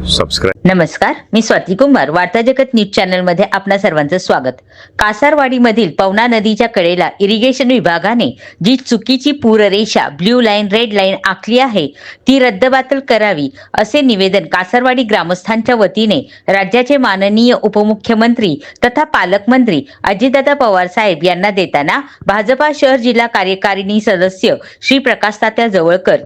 Subscribe नमस्कार मी स्वाती कुंभार वार्ता जगत न्यूज चॅनलमध्ये आपणा सर्वांचं स्वागत. कासारवाडीमधील पवना नदीच्या कडेला इरिगेशन विभागाने जी चुकीची पूररेषा ब्ल्यू लाईन रेड लाईन आखली आहे ती रद्दबातल करावी असे निवेदन कासारवाडी ग्रामस्थांच्या वतीने राज्याचे माननीय उपमुख्यमंत्री तथा पालकमंत्री अजितदादा पवार साहेब यांना देताना भाजपा शहर जिल्हा कार्यकारिणी सदस्य श्री प्रकाश तात्या जवळकर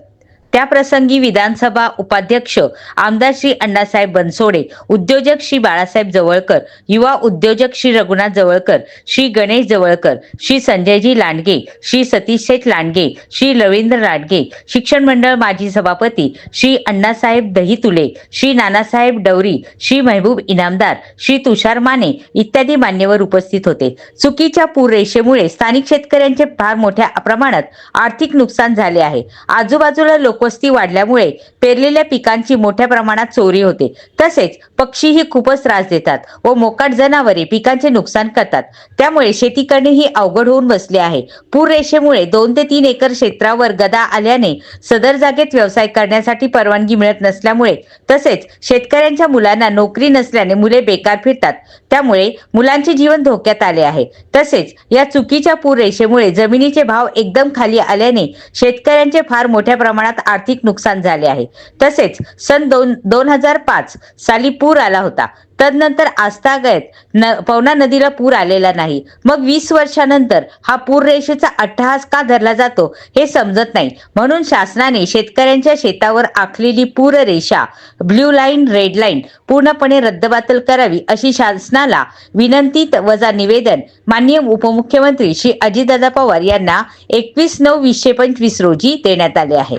त्या प्रसंगी विधानसभा उपाध्यक्ष आमदार श्री अण्णासाहेब बनसोडे उद्योजक श्री बाळासाहेब जवळकर युवा उद्योजक श्री रघुनाथ जवळकर श्री गणेश जवळकर श्री संजयजी लांडगे श्री सतीश शेठ लांडगे श्री रवींद्र लांडगे शिक्षण मंडळ माजी सभापती श्री अण्णासाहेब दहीतुले श्री नानासाहेब डवरी श्री महबूब इनामदार श्री तुषार माने इत्यादी मान्यवर उपस्थित होते. चुकीच्या पूर रेषेमुळे स्थानिक शेतकऱ्यांचे फार मोठ्या प्रमाणात आर्थिक नुकसान झाले आहे. आजूबाजूला लोक लोकवस्ती वाढल्यामुळे पेरलेल्या पिकांची मोठ्या प्रमाणात चोरी होते. तसेच पक्षीही खूपच त्रास देतात व मोकाट जनावरे पिकांचे नुकसान करतात. त्यामुळे शेती करणे ही अवघड होऊन बसले आहे. पूर रेषेमुळे दोन ते तीन एकर क्षेत्रावर गदा आल्याने सदर जागेत व्यवसाय करण्यासाठी परवानगी मिळत नसल्यामुळे तसेच शेतकऱ्यांच्या मुलांना नोकरी नसल्याने मुले बेकार फिरतात. त्यामुळे मुलांचे जीवन धोक्यात आले आहे. तसेच या चुकीच्या पूर रेषेमुळे जमिनीचे भाव एकदम खाली आल्याने शेतकऱ्यांचे फार मोठ्या प्रमाणात आर्थिक नुकसान झाले आहे. तसेच सन दोन दोन हजार पाच साली पूर आला होता. तदनंतर आस्थागत न पवना नदीला पूर आलेला नाही. मग वीस वर्षानंतर हा पूर रेषेचा अट्टहास का धरला जातो हे समजत नाही. म्हणून शासनाने शेतकऱ्यांच्या शेतावर आखलेली पूर रेषा ब्ल्यू लाईन रेड लाईन पूर्णपणे रद्दबातल करावी अशी शासनाला विनंती वजा निवेदन माननीय उपमुख्यमंत्री श्री अजितदादा पवार यांना एकवीस नऊ वीसशे पंचवीस रोजी देण्यात आले आहे.